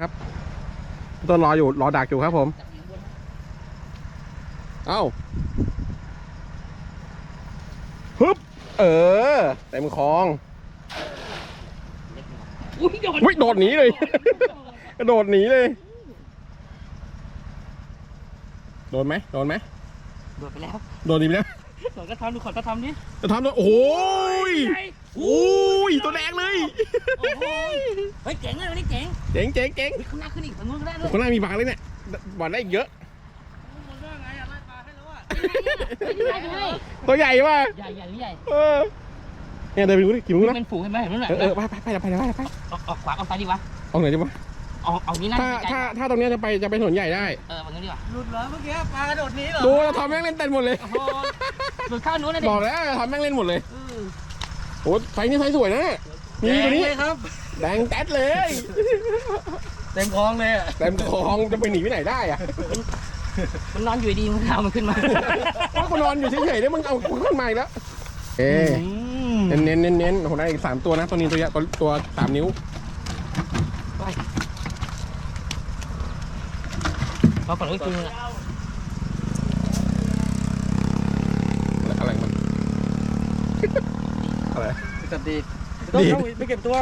ครับต้นรออยู่รอดักอยู่ครับผม เอ้าฮึบเออเต็มคลองอุ้ยโดนวิ่งโดดหนีเลย กระโดดหนีเลย โดนไหมโดนไหมโดนไปแล้ว โดนหนีไปแล้วโดนก็ทำดูขอก็ทำดิจะทำโดนโอ้ยใหญ่โอ้ยตัวแดงเลยโอ้โหเฮ้ยเจ๋งเลยวันนี้เจ๋งเจ๋งเจ๋งเจ๋งเฮ้ยข้างหน้าขึ้นอีกฝั่งนู้นก็ได้ด้วยคนหน้ามีบาเลยเนี่ยบาได้อีกเยอะใหญ่ใหญ่ตัวใหญ่ป่ะใหญ่ใหญ่ใหญ่เออเนี่ยเดินไปดูดิกี่โมงนะเป็นฝูงเห็นไหมเห็นไหมเออเออไปไปไปไปไปไปออกออกขวาออกซ้ายดีวะเอาไหนดีวะออกออกนี้น่าถ้าจะใจถ้าถ้าตรงเนี้ยจะไปจะไปถนนใหญ่ได้เออฝั่งนู้นดีกว่าหลุดเหรอเมื่อกี้ปลากระโดดหนี้เหรอดูเราทอมแม่งเล่นเต็มหมดเลยโอ้โหหลุดเข้านู้นนะเด็บอกแล้วทอมแม่งเล่นหมดเลย เออ โอ้ไฟนี่ไฟสวยนะมีตัวนี้แดงเลยครับ แดงแต๊ดเลย เต็มคลองเลยอะเต็มคลองจะไปหนีไปไหนได้อะมันนอนอยู่ดีๆมันเอามันขึ้นมาถ้าคนนอนอยู่เฉยๆเนี่ยมึงเอาขึ้นมาอีกแล้วเอ๊เน้นเน้นเน้นเน้นโอ้โหได้อีกสามตัวนะตัวนี้ตัวใหญ่ตัวตัวสามนิ้วเพราะฝั่งนู้นคืออะไรอะไรมัน อะไร จัดดีต้องเข้าไปเก็บตัว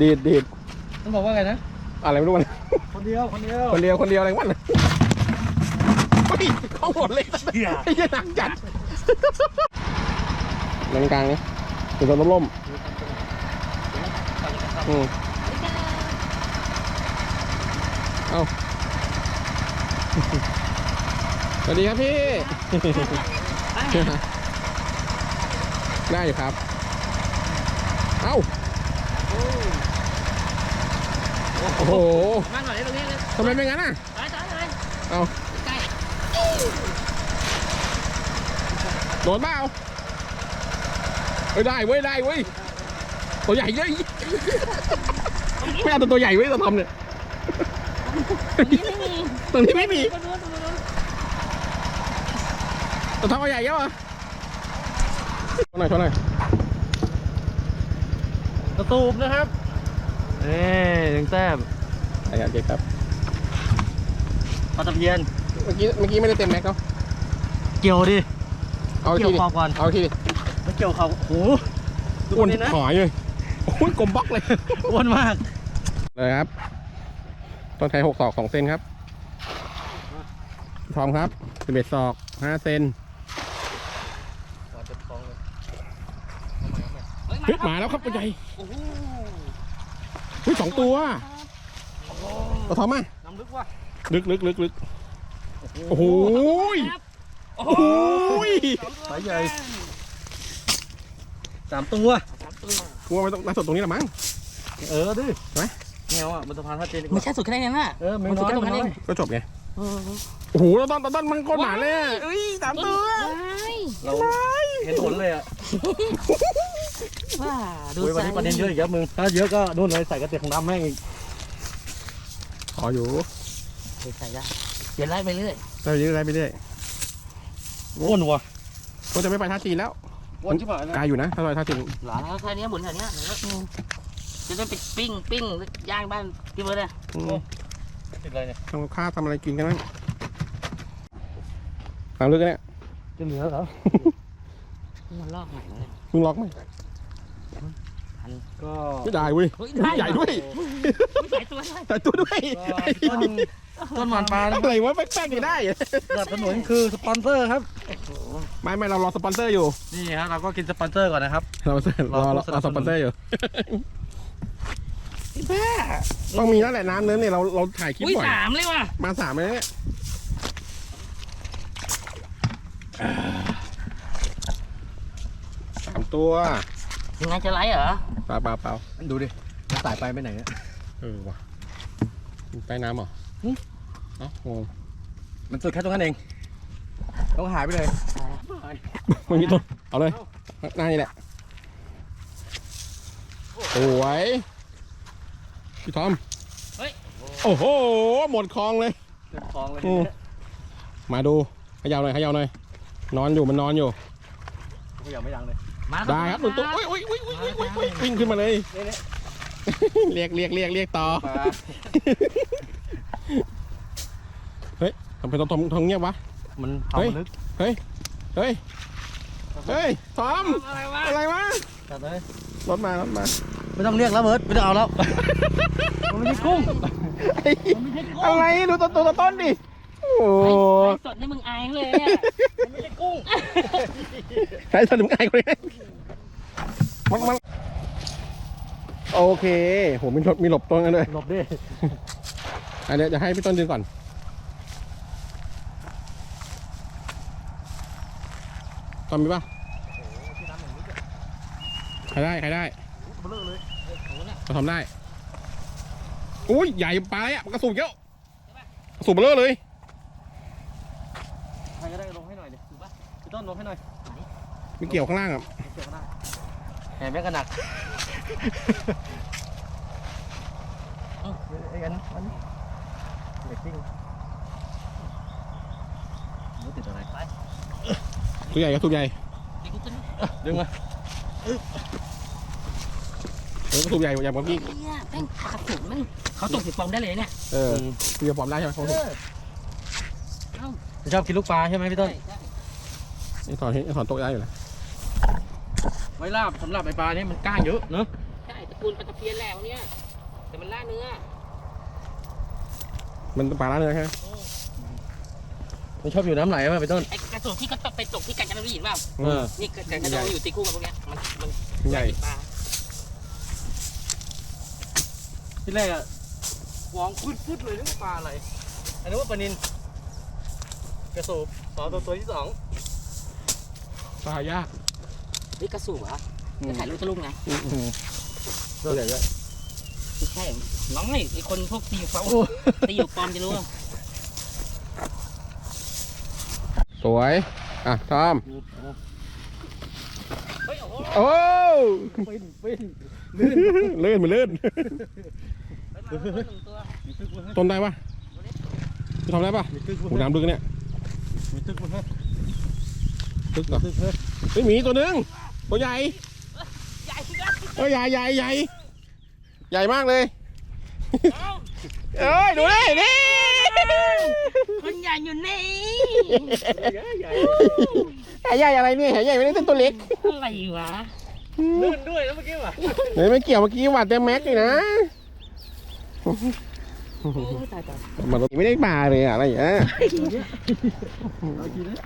ดีดดีดต้องบอกว่าไงนะ อะไรไม่รู้มันคนเดียว คนเดียวคนเดียวคนเดียวอะไรมันเฮ้ยเข้าหมดเลยไอ้เหี้ยหนักจัดเลนกลางนี่ถึงตัวล่มๆอืมเอาสวัสดีครับพี่ ได้อยู่ครับ เอ้า โอ้โหมาหน่อยตรงนี้เลยทำไมเป็นงั้นอะตายตายตายเอาใกล้โดนเปล่าเอ้ยได้เว้ยได้เว้ยตัวใหญ่เลยไม่เอาแต่ตัวใหญ่เว้ยตัวทำเนี่ยตรงนี้ไม่มีตรงนี้ไม่มีตรงนู้นตรงนู้นตัวทำเอาใหญ่เยอะวะ ชนหน่อยชนหน่อยกระตูบนะครับเอ้ยยังแต้มไอ้ยาเจ๊ครับปลาตะเพียน เมื่อกี้เมื่อกี้ไม่ได้เต็มแม็กเนาะเกี่ยวดิ เอาอีกเกี่ยทีวดิคอก่อนเอาอีกทีดิไม่เกี่ยวเขาโอ้โหดูอ้วนนี่นะหายเลยโอ้ยกลมบล็อกเลย อ้วนมาก เลยครับ ต้นไทรหกศอกสองเซนครับทองครับสิบเอ็ดศอกห้าเซน เฮ้ยเฮ้ยมาแล้วครับตัวใหญ่โอ้โหเฮ้ยสองตัวตัวทองมาน้ำลึกว่ะลึกลึกลึกลึกโอ้โหยครับโอ้โหยสายใหญ่สามตัวกลัวไม่ต้องน่าสดตรงนี้ละมั้งเออดิไหมแนวอะบนสะพานพระเจดีกไม่ว่าใช่สุดแค่นั้นน่ะเออไม่มันน้อยก็ตรงนั้นไม่น้อยเองก็จบไงเออโอ้โหต้นต้นต้นมันโคตรหนาเลยอะเอ้ยสามตัวเราเห็นผลเลยอะ ว้าดูโอ้ยวันนี้ประเด็นเยอะอีกครับมึง ถ้าเยอะก็นู่นเลยใส่กระเตียงดำแม่งอีกขออยู่ใส่ได้เดี๋ยวไล่ไปเรื่อยได้ไปเรื่อยได้ไปเรื่อยอ้วนว่ะก็จะไม่ไปท่าจีนแล้วอ้วนชิบหายนะไกลอยู่นะถ้าไปท่าจีนหลานแค่นี้หมุนแค่นี้จะได้ไปปิ้งปิ้งย่างบ้านพี่เบิร์ดเลยอืมติดอะไรเนี่ยทำกับข้าวทำอะไรกินกันบ้างฟังลึกกันเนี่ยจะเหลือเหรอมันลอกไหนเลยเพิ่งล็อกไหม ก็ไม่ได้เว้ยเฮ้ยใหญ่ด้วยใส่ตัวได้แต่ตัวด้วยก็ต้นต้นหมอนปลานะอะไรวะแป๊กๆยังได้สนับสนุนคือสปอนเซอร์ครับไม่ไม่เรารอสปอนเซอร์อยู่นี่ครับเราก็กินสปอนเซอร์ก่อนนะครับเรารอรอรอสปอนเซอร์อยู่ต้องมีแล้วแหละน้ำเนื้อเนี่ยเราเราถ่ายคลิปอุ้ยบ่อยสามเลยว่ะมาสามเลยเนี่ยสามตัว ยังไงจะไล่เหรอเปล่าเปล่าเปล่าดูดิมันสายไปไปไหนเนี่ยเออว่ะใต้น้ำเหรอเอ้างงมันสุดแค่ตรงนั้นเองต้องหายไปเลยไม่มีตัวเอาเลยหน้านี่แหละสวยพี่ทอมโอ้โหหมดคลองเลย เต็มคลองเลยอืมมาดูเขยาวหน่อยเขยาวหน่อย นอนอยู่มันนอนอยู่ไม่อยากไม่ยังเลย มาได้ครับหนึ่งตัวอุ้ยอุ้ยอุ้ยอุ้ยอุ้ยอุ้ยวิ่งขึ้นมาเลย เรียกเรียกเรียกเรียกต่อปลาเฮ้ยทำไมต้องทำทำเงียบวะ มันเฮ้ยทำลึกเฮ้ย เฮ้ย เฮ้ยทอมอะไรวะ อะไรวะตัดเลยรถมารถมา ไม่ต้องเรียกแล้วเบิร์ดไม่ต้องเอาแล้ว มันไม่ใช่กุ้งเฮ้ยอะไรดูตัวตัวต้นดิ โอ้สดนี่มึงอายเลยเนี่ยมันไม่ใช่กุ้งใช้สนุกไอ้คนนี้มันมันโอเคโหมีหลบมีหลบตรงนั้นด้วยหลบดิอันเดี๋ยวจะให้พี่ต้นดึงก่อน ตอนมีป่ะใครได้ใครได้เบลอเลยเราทำได้ อุ้ยใหญ่ไปอะมันกระสุนเยอะกระสุนเบลอเลย ใครก็ได้ลงให้หน่อยดิถูกปะพี่ ต้นลงให้หน่อยมีเกี่ยวข้างล่างอะเกี่ยวกันได้แหมแม่กันหนักไอ้กันอันนี้เด็กปิ้งรู้ติดอะไรไปตัวใหญ่กับตัวใหญ่เดี๋ยวกูขึ้นดึงมาเออกระสุนใหญ่ใหญ่กว่าพี่เนี่ยแม่งกระสุนแม่งเขาตกผิดปอมได้เลยเนี่ยเออคือจะปลอมได้ใช่ไหมเขาถูกชอบกินลูกปลาใช่ไหมพี่ต้น ใช่นี่ถอนนี่ถอนโต๊ะได้อยู่แล้วไว้ลาบสำหรับไอปลานี่มันกล้างเยอะเนอะใช่ตระกูลปลาตะเพียนแหล้วเนี่ยแต่มันล่าเนื้อมันปลาล้าเนื้อใช่ไหมมันชอบอยู่น้ำไหลป่ะพี่ต้นไอ้กระสุนที่เขาตกไปตกที่กาญจนบุรีเห็นเปล่าเออนี่กาญจนบุรีอยู่ตีคู่กับพวกเนี้ยมันมันใหญ่ปลาที่แรกอะวองพุดพุดเลยนึกว่าปลาอะไรอันนี้ว่าปลานินกระสูบสองตัวตัวที่สอง ปลายากนี่กระสุนเหรอจะถ่ายรูปทะลุไงตัวใหญ่ด้วยไม่ใช่น้องไอ้คนพวกตีอยู่ปลอมตีอยู่ปลอมจะรู้สวย อะทอมเฮ้ยโอ้โหโอ้ปิ้นปิ้นเลื่อนมันเลื่อนได้มาแล้วหนึ่งตัวมีตึกมั้ยต้นได้ปะจะทำได้ปะมีตึกโหมั้ยน้ำลึกเนี่ยมีตึกมั้ย ลึกเหรอตึกมั้ยเฮ้ยหมีตัวหนึงตัวใหญ่ใหญ่ขึ้นเอ้ยใหญ่ใหญ่ใหญ่ใหญ่มากเลยแล้วเอ้ยดูดินี่คนใหญ่อยู่นี่แหใหญ่อะไรเนี่ยแหใหญ่ไม่ได้เป็นตัวเล็กอะไรวะลื่นด้วยแล้วเมื่อกี้ว่ะเฮ้ยไม่เกี่ยวเมื่อกี้หวัดเต็มแม็กเลยนะโอ้ยตายตายมันไม่ได้ปลาเลยอะอะไรอย่างเงี้ยเอากินนะ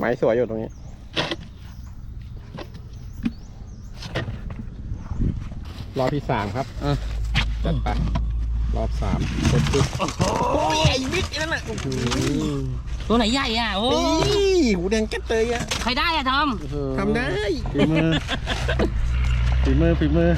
ไม้สวยอยู่ตรงนี้ รอบที่สามครับอะจัดไป รอบสามกดปึ๊บโอ้ยไอ้บิ๊กนั่นน่ะตัวไหนใหญ่อะ โอ้นี่หูแดงแก๊ดเลยอะใครได้อะทอม ทำได้ ฝีมือ ฝีมือฝีมือ